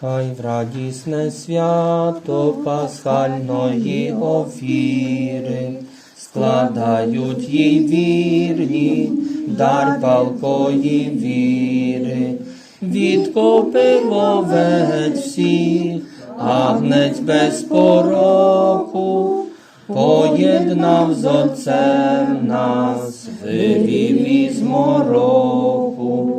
Хай в радісне свято пасхальної офіри складають їй вірні дар палкої віри, відкупив овець всіх, агнець без пороку, поєднав з отцем нас, вивів із мороку.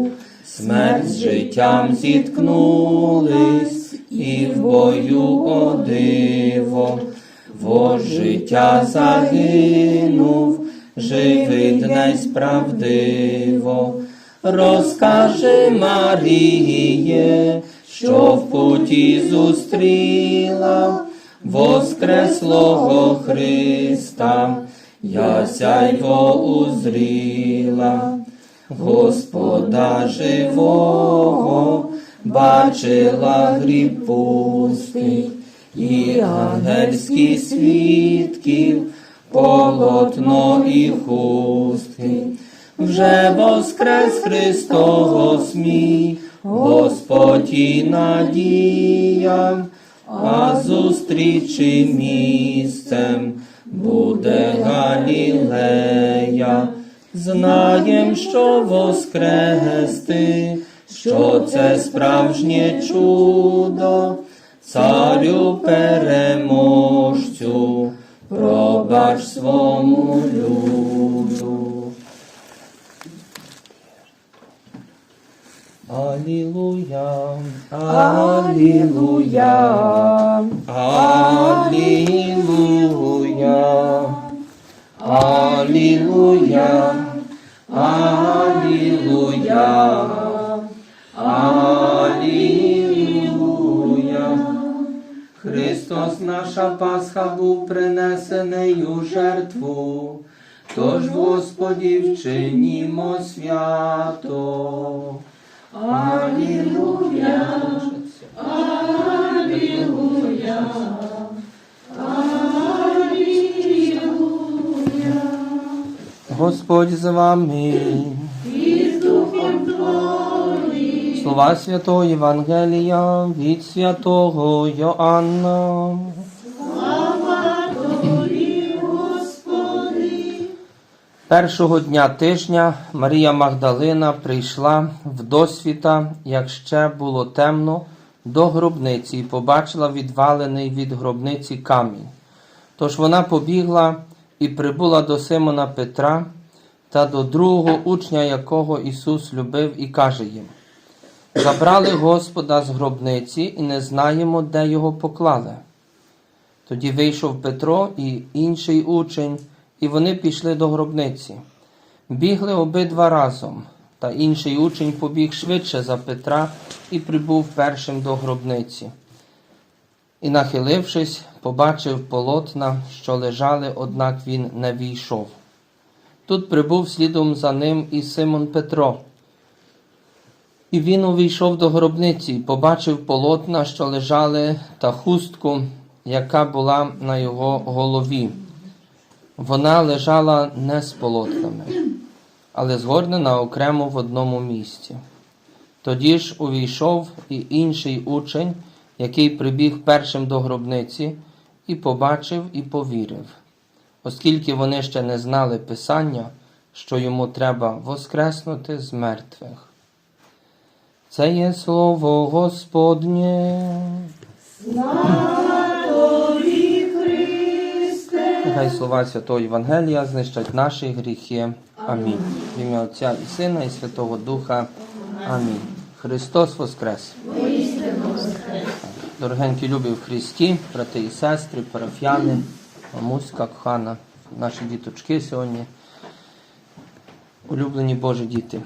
Смерть з життям зіткнулись, і в бою о диво, во життя загинув, живий днесь правдиво. Розкаже Маріє, що в путі зустріла воскреслого Христа, яся його узріла. Господа живого бачила гріб пустий, і ангельські свідків, полотно і хустки. Вже воскрес Христос мій, Господь і надія, а зустрічі місцем буде Галілея. Знаєм, що воскрести, що це справжнє чудо, царю переможцю, пробач свому люду. Алілуя, Алілуя, Алілуя, Алілуя, Алілуя, Алілуя. Христос наша Пасха був принесений у жертву, тож Господі вчинімо свято. Алілуя. Господь з вами. І з Духом Твоїм. Слова святого Євангелія від святого Йоанна. Першого дня тижня Марія Магдалина прийшла в досвіта, як ще було темно, до гробниці і побачила відвалений від гробниці камінь. Тож вона побігла і прибула до Симона Петра та до другого учня, якого Ісус любив, і каже їм: Забрали Господа з гробниці і не знаємо, де його поклали. Тоді вийшов Петро і інший учень, і вони пішли до гробниці. Бігли обидва разом, та інший учень побіг швидше за Петра і прибув першим до гробниці. І, нахилившись, побачив полотна, що лежали, однак він не війшов. Тут прибув слідом за ним і Симон Петро. І він увійшов до гробниці, побачив полотна, що лежали, та хустку, яка була на його голові. Вона лежала не з полотнами, але згорнена окремо в одному місці. Тоді ж увійшов і інший учень, який прибіг першим до гробниці, і побачив і повірив, оскільки вони ще не знали Писання, що йому треба воскреснути з мертвих. Це є слово Господнє. Нехай слова Святого Євангелія знищать наші гріхи. Амінь. В ім'я Отця і Сина, і Святого Духа. Амінь. Христос Воскрес! Дорогенькі любі в Христі, брати і сестри, парафіяни, мамуська, кохана, наші діточки сьогодні. Улюблені Божі діти.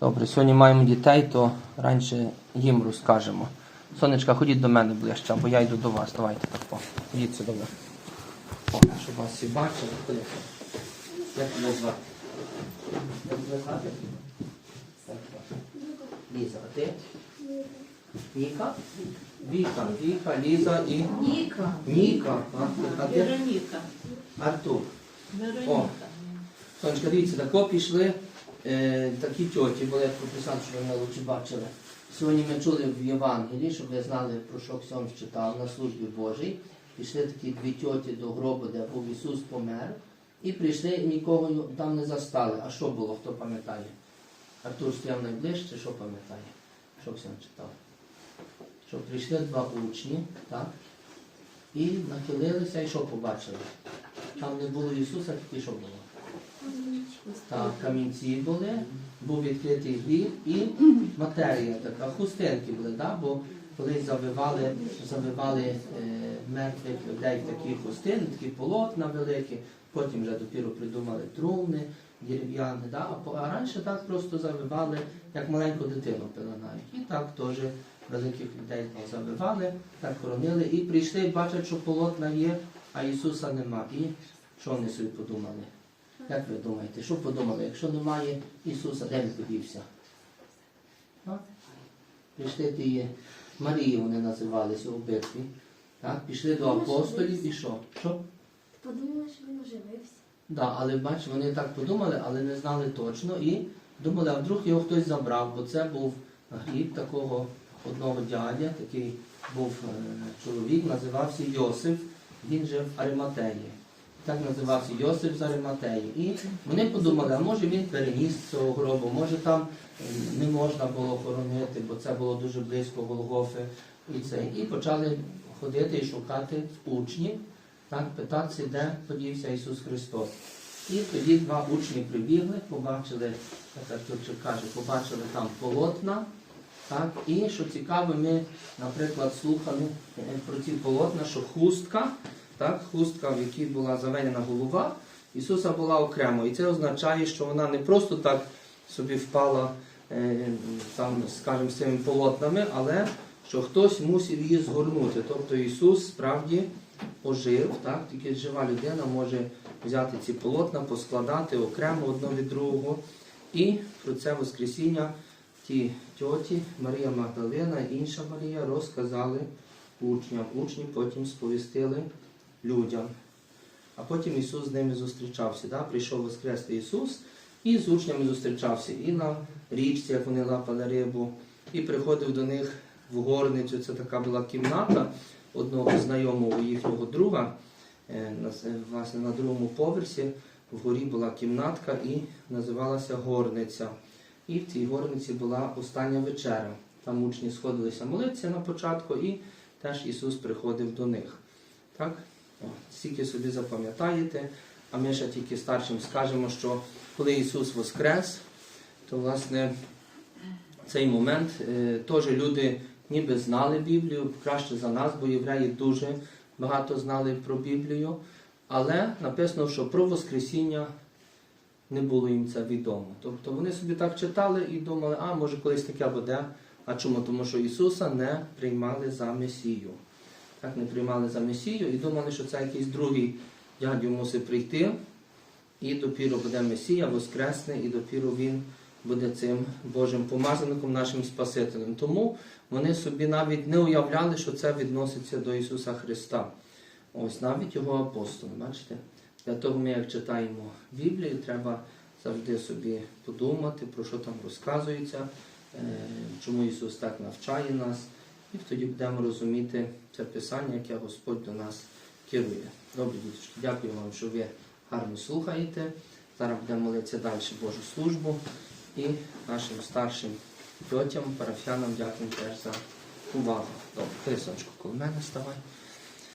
Добре, сьогодні маємо дітей, то раніше їм розкажемо. Сонечка, ходіть до мене ближче, або я йду до вас. Давайте так. Ходіть сюди. О, щоб вас всі бачили. Ходіть. Як тебе звати? Як тебе звати? Ліза, а ти? Віка, Віка, Ліза і Ніка. Ніка. А, а ти? Вероніка. Артур. Вероніка. Сонечка, дивіться, тако пішли е, такі тьоті, бо я прописав, що ви лучше бачили. Сьогодні ми чули в Євангелії, щоб ви знали, про що Ксьон читав на службі Божій. Пішли такі дві тьоті до гробу, де був Ісус помер, і прийшли нікого там не застали. А що було, хто пам'ятає? Артур стояв найближче, що пам'ятає? Що Ксьон читав? Що прийшли два учні, так? І нахилилися, і що побачили? Там не було Ісуса, тільки що було? Так, камінці були, був відкритий гріб і матерія така, хустинки були, да? бо колись завивали, завивали е, мертвих людей в такі хустини, такі полотна великі, потім вже допіру придумали труни по- а раніше так просто завивали, як маленьку дитину пеленають. І так теж великих людей завивали, так хоронили, і прийшли і бачать, що полотна є, а Ісуса нема. І що вони собі подумали? Як ви думаєте, що подумали, якщо немає Ісуса, де він подівся? А? Прийшли ті Марії, вони називалися у битві. Так? Пішли до апостолів і що? Що? Подумала, що він оживився. Да, але бач, вони так подумали, але не знали точно і думали, а вдруг його хтось забрав, бо це був гріб такого одного дядя, такий був е, чоловік, називався Йосиф, він жив в Ариматеї. Так називався Йосиф з Ариматеї. І вони подумали, а може він переніс цього гробу, може там е, не можна було хоронити, бо це було дуже близько Голгофи. І, це. і почали ходити і шукати учнів, так, питатися, де подівся Ісус Христос. І тоді два учні прибігли, побачили, як Артурчик каже, побачили там полотна. Так, і що цікаво, ми, наприклад, слухали е, про ці полотна, що хустка, так, хустка, в якій була заведена голова, Ісуса була окремо. І це означає, що вона не просто так собі впала е, там, скажімо, з цими полотнами, але що хтось мусив її згорнути. Тобто Ісус справді ожив, так? тільки жива людина може взяти ці полотна, поскладати окремо одно від другого. І про це Воскресіння ті тьоті Марія Магдалина і інша Марія розказали учням. Учні потім сповістили людям. А потім Ісус з ними зустрічався. Да? Прийшов Воскресний Ісус і з учнями зустрічався. І на річці, як вони лапали рибу, і приходив до них в горницю. Це така була кімната одного знайомого їхнього друга. Е, с- Власне, на другому поверсі вгорі була кімнатка і називалася горниця. І в цій горниці була остання вечеря. Там учні сходилися молитися на початку, і теж Ісус приходив до них. Так? Стільки собі запам'ятаєте, а ми ще тільки старшим скажемо, що коли Ісус воскрес, то власне цей момент е, теж люди ніби знали Біблію, краще за нас, бо євреї дуже багато знали про Біблію. Але написано, що про Воскресіння не було їм це відомо. Тобто вони собі так читали і думали, а може колись таке буде. А чому? Тому що Ісуса не приймали за Месію. Так, не приймали за Месію і думали, що це якийсь другий дядю мусить прийти, і допіру буде Месія, Воскресне, і допіру Він буде цим Божим помазаником, нашим Спасителем. Тому вони собі навіть не уявляли, що це відноситься до Ісуса Христа. Ось навіть його апостоли, бачите? Для того ми, як читаємо Біблію, треба завжди собі подумати, про що там розказується, е, чому Ісус так навчає нас, і тоді будемо розуміти це Писання, яке Господь до нас керує. Добре, діточки, дякую вам, що ви гарно слухаєте. Зараз будемо молитися далі Божу службу і нашим старшим тьотям, парафіянам дякую теж за увагу. Добре, Христонечко, коло мене ставай.